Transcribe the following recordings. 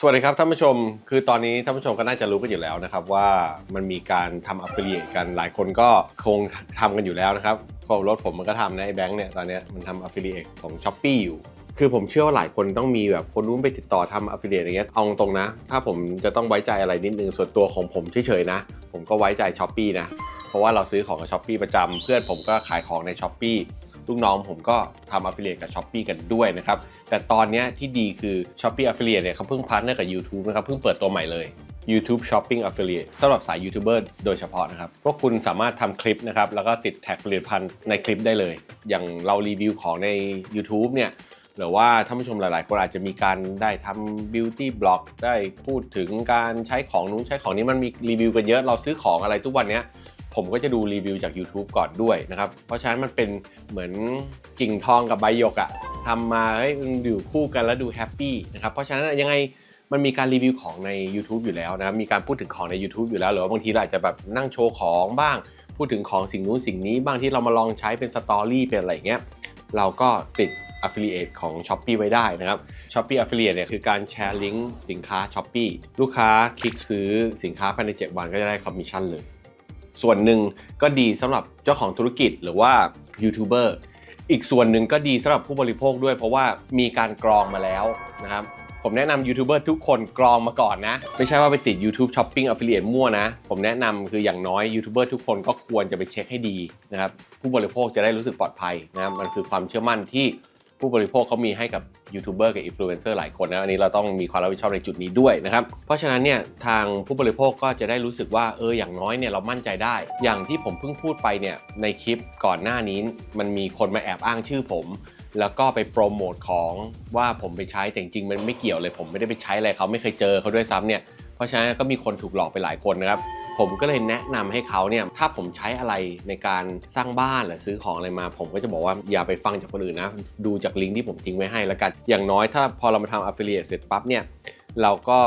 สวัสดีครับท่านผู้ชม คือตอนนี้ท่านผู้ชมก็น่าจะรู้กันอยู่แล้วนะครับว่ามันมีการทำ affiliate กันหลายคนก็คงทำกันอยู่แล้วนะครับก็รถผมมันก็ทำนะไอ้แบงค์เนี่ยตอนเนี้ยมันทำ affiliate ของ s h อ p e e อยู่ คือผมเชื่อว่าหลายคนต้องมีแบบคนนู้นไปติดต่อทำ affiliate อย่างเงี้ยเอาตรงนะ ถ้าผมจะต้องไว้ใจอะไรนิดนึงส่วนตัวของผมเฉยๆนะ ผมก็ไว้ใจ s h อ p e e นะเพราะว่าเราซื้อของกับ s h อ p e e ประจำเพื่อนผมก็ขายของใน s h อ p e e ลูกน้องผมก็ทำ affiliate กับ s h อ p e e กันด้วยนะครับ แต่ตอนนี้ที่ดีคือ Shopee Affiliate เนี่ยเขาเพิ่งพาร์ทเนอร์กับ YouTube นะครับ เพิ่งเปิดตัวใหม่เลย YouTube Shopping Affiliate สำหรับสายยูทูบเบอร์โดยเฉพาะนะครับ พวกคุณสามารถทำคลิปนะครับ แล้วก็ติดแท็กผลิตภัณฑ์ในคลิปได้เลย อย่างเรารีวิวของใน YouTube เนี่ยหรือว่าท่านผู้ชมหลาย ๆ คนอาจจะมีการได้ทำ beauty blog ได้พูดถึงการใช้ของนู้นใช้ของนี้มันมีรีวิวกันเยอะเราซื้อของอะไรทุกวันเนี้ย ผมก็จะดูรีวิวจาก YouTube ก่อนด้วยนะครับ เพราะฉะนั้นมันเป็นเหมือนกิ่งทองกับใบหยกอะทำมาเฮ้มันอยู่คู่กันแล้วดูแฮปปี้นะครับ เพราะฉะนั้นยังไงมันมีการรีวิวของใน YouTube อยู่แล้วนะครับ มีการพูดถึงของใน YouTube อยู่แล้ว หรือว่าบางทีเราอาจจะแบบนั่งโชว์ของบ้าง พูดถึงของสิ่งนู้นสิ่งนี้ บ้างที่เรามาลองใช้เป็นสตอรี่เป็นอะไรอย่างเงี้ย เราก็ติด affiliate ของ s h อ p e e ไว้ได้นะครับ s h อ p e e affiliate เนี่ยคือการแชร์ลิงก์สินค้า s h อ p e e ลูกค้าคลิกซื้อสินค้าภายใน 7 วันก็จะได้คอมมิชชั่นเลย ส่วนหนึ่งก็ดีสำหรับเจ้าของธุรกิจหรือว่ายูทูบเบอร์อีกส่วนหนึ่งก็ดีสำหรับผู้บริโภคด้วย เพราะว่ามีการกรองมาแล้วนะครับผมแนะนำยูทูบเบอร์ทุกคนกรองมาก่อนนะ ไม่ใช่ว่าไปติด YouTube Shopping Affiliate มั่วนะ ผมแนะนำคืออย่างน้อยยูทูบเบอร์ทุกคนก็ควรจะไปเช็คให้ดีนะครับผู้บริโภคจะได้รู้สึกปลอดภัยนะครับมันคือความเชื่อมั่นที่ ผู้บริโภคเขามีให้กับยูทูบเบอร์กับอินฟลูเอนเซอร์หลายคนนะ อันนี้เราต้องมีความรับผิดชอบในจุดนี้ด้วยนะครับ เพราะฉะนั้นเนี่ยทางผู้บริโภคก็จะได้รู้สึกว่าเอออย่างน้อยเนี่ยเรามั่นใจได้ อย่างที่ผมเพิ่งพูดไปเนี่ยในคลิปก่อนหน้านี้มันมีคนมาแอบอ้างชื่อผม แล้วก็ไปโปรโมทของว่าผมไปใช้แต่จริงๆมันไม่เกี่ยวเลย ผมไม่ได้ไปใช้อะไรเขาไม่เคยเจอเขาด้วยซ้ำเนี่ยเพราะฉะนั้นก็มีคนถูกหลอกไปหลายคนนะครับ ผมก็เลยแนะนำให้เขาเนี่ยถ้าผมใช้อะไรในการสร้างบ้านหรือซื้อของอะไรมา ผมก็จะบอกว่าอย่าไปฟังจากคนอื่นนะ ดูจากลิงก์ที่ผมทิ้งไว้ให้แล้วกัน อย่างน้อยถ้าพอเรามาทำ affiliate เสร็จปั๊บเนี่ยเราก็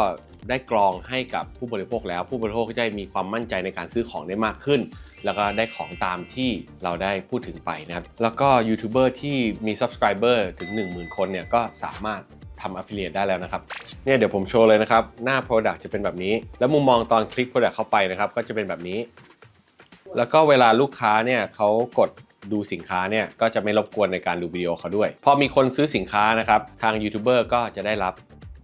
ได้กรองให้กับผู้บริโภคแล้ว ผู้บริโภคก็จะมีความมั่นใจในการซื้อของได้มากขึ้น แล้วก็ได้ของตามที่เราได้พูดถึงไปนะครับ แล้วก็ยูทูบเบอร์ที่มี subscriber ถึง 10,000 คนเนี่ยก็สามารถ ทำ affiliate ได้แล้วนะครับเนี่ยเดี๋ยวผมโชว์เลยนะครับหน้า Product จะเป็นแบบนี้ แล้วมุมมองตอนคลิก Product เข้าไปนะครับก็จะเป็นแบบนี้ แล้วก็เวลาลูกค้าเนี่ยเขากดดูสินค้าเนี่ยก็จะไม่รบกวนในการดูวิดีโอเขาด้วย พอมีคนซื้อสินค้านะครับทางยูทูบเบอร์ก็จะได้รับ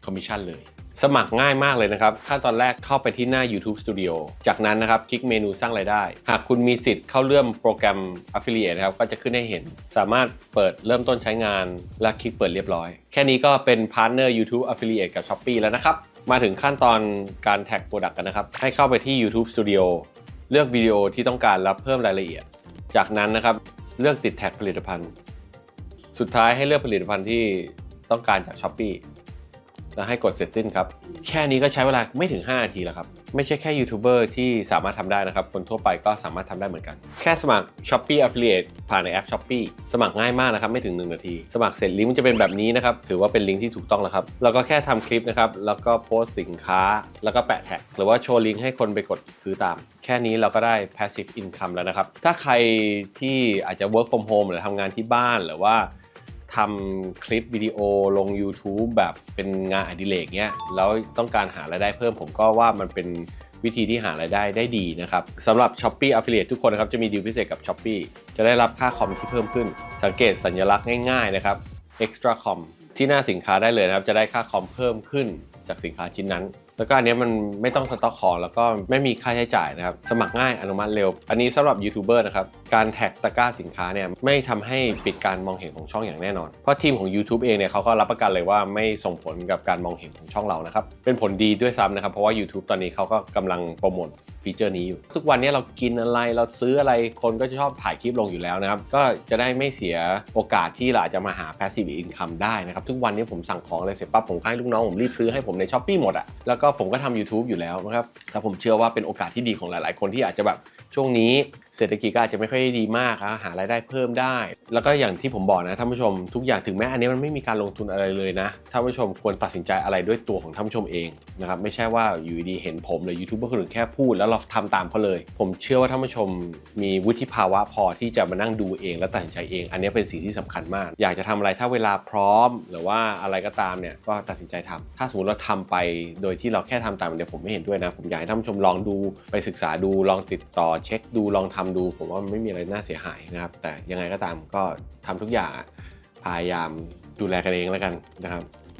คอมมิชชั่นเลย สมัครง่ายมากเลยนะครับ ขั้นตอนแรกเข้าไปที่หน้า YouTube Studio จากนั้นนะครับ คลิกเมนูสร้างรายได้ หากคุณมีสิทธิ์เข้าเริ่อมโปรแกรม Affiliate นะครับ ก็จะขึ้นให้เห็น สามารถเปิดเริ่มต้นใช้งาน และคลิกเปิดเรียบร้อย แค่นี้ก็เป็นพาร์ทเนอร์ YouTube Affiliate กับ Shopee แล้วนะครับ มาถึงขั้นตอนการแท็กโปรดักต์กันนะครับ ให้เข้าไปที่ YouTube Studio เลือกวิดีโอที่ต้องการแล้วเพิ่มรายละเอียด จากนั้นนะครับ เลือกติดแท็กผลิตภัณฑ์ สุดท้ายให้เลือกผลิตภัณฑ์ที่ต้องการจาก s h อ p e e แล้วให้กดเสร็จสิ้นครับ แค่นี้ก็ใช้เวลาไม่ถึง 5 นาทีแล้วครับ ไม่ใช่แค่ยูทูบเบอร์ที่สามารถทำได้นะครับ คนทั่วไปก็สามารถทำได้เหมือนกัน แค่สมัคร Shopee Affiliate ผ่านในแอป Shopee สมัครง่ายมากนะครับ ไม่ถึง 1 นาที สมัครเสร็จลิงก์มันจะเป็นแบบนี้นะครับ ถือว่าเป็นลิงก์ที่ถูกต้องแล้วครับเราก็แค่ทำคลิปนะครับ แล้วก็โพสต์สินค้า แล้วก็แปะแท็ก หรือว่าโชว์ลิงก์ให้คนไปกดซื้อตาม แค่นี้เราก็ได้ passive income แล้วนะครับ ถ้าใครที่อาจจะ work from home หรือทำงานที่บ้านหรือว่า ทำคลิปวิดีโอลง YouTube แบบเป็นงานอดิเรกเนี้ยแล้วต้องการหารายได้เพิ่มผมก็ว่ามันเป็นวิธีที่หารายได้ได้ดีนะครับสำหรับ s h อ p e e Affiliate ทุกคนนะครับจะมีดีลพิเศษกับ s h อ p e e จะได้รับค่าคอมที่เพิ่มขึ้น สังเกตสัญลักษณ์ง่ายๆนะครับ Extra Com ที่หน้าสินค้าได้เลยนะครับ จะได้ค่าคอมเพิ่มขึ้นจากสินค้าชิ้นนั้น แล้วก็อันนี้มันไม่ต้องสต็อกของแล้วก็ไม่มีค่าใช้จ่ายนะครับ สมัครง่ายอนุมัติเร็ว อันนี้สำหรับยูทูบเบอร์นะครับ การแท็กตะกร้าสินค้าเนี่ยไม่ทำให้ปิดการมองเห็นของช่องอย่างแน่นอน เพราะทีมของ YouTube เองเนี่ยเขาก็รับประกันเลยว่าไม่ส่งผลกับการมองเห็นของช่องเรานะครับ เป็นผลดีด้วยซ้ำนะครับ เพราะว่า YouTube ตอนนี้เขาก็กำลังโปรโมท ฟีเจอร์นี้อยู่ ทุกวันนี้เรากินอะไรเราซื้ออะไรคนก็จะชอบถ่ายคลิปลงอยู่แล้วนะครับ ก็จะได้ไม่เสียโอกาสที่เราจะมาหา passive income ได้นะครับ ทุกวันนี้ผมสั่งของอะไรเสร็จปั๊บผมก็ให้ลูกน้องผมรีบซื้อให้ผมในช้อปปี้หมดอะแล้วก็ผมก็ทำ YouTube อยู่แล้วนะครับแต่ผมเชื่อว่าเป็นโอกาสที่ดีของหลาย ๆ คนที่อาจจะแบบช่วงนี้เศรษฐกิจก็อาจจะไม่ค่อยดีมากหารายได้เพิ่มได้ แล้วก็อย่างที่ผมบอกนะท่านผู้ชมทุกอย่างถึงแม้อันนี้มันไม่มีการลงทุนอะไรเลยนะท่านผู้ชมควรตัดสินใจอะไรด้วยตัวของท่านผู้ชมเองนะครับไม่ใช่ว่าอยู่ดีเห็นผมหรือยูทูบเบอร์คนอื่นแค่พูดแล้วเราเราทำตามเขาเลย ผมเชื่อว่าท่านผู้ชมมีวุฒิภาวะพอที่จะมานั่งดูเอง และตัดสินใจเอง อันนี้เป็นสิ่งที่สำคัญมาก อยากจะทำอะไรถ้าเวลาพร้อม หรือว่าอะไรก็ตามเนี่ยก็ตัดสินใจทำถ้าสมมติเราทำไปโดยที่เราแค่ทำตามเดี๋ยวผมไม่เห็นด้วยนะ ผมอยากให้ท่านผู้ชมลองดูไปศึกษาดูลองติดต่อเช็คดูลองทำดู ผมว่ามันไม่มีอะไรน่าเสียหายนะครับ แต่ยังไงก็ตามก็ทำทุกอย่างพยายามดูแลกันเองแล้วกันนะครับ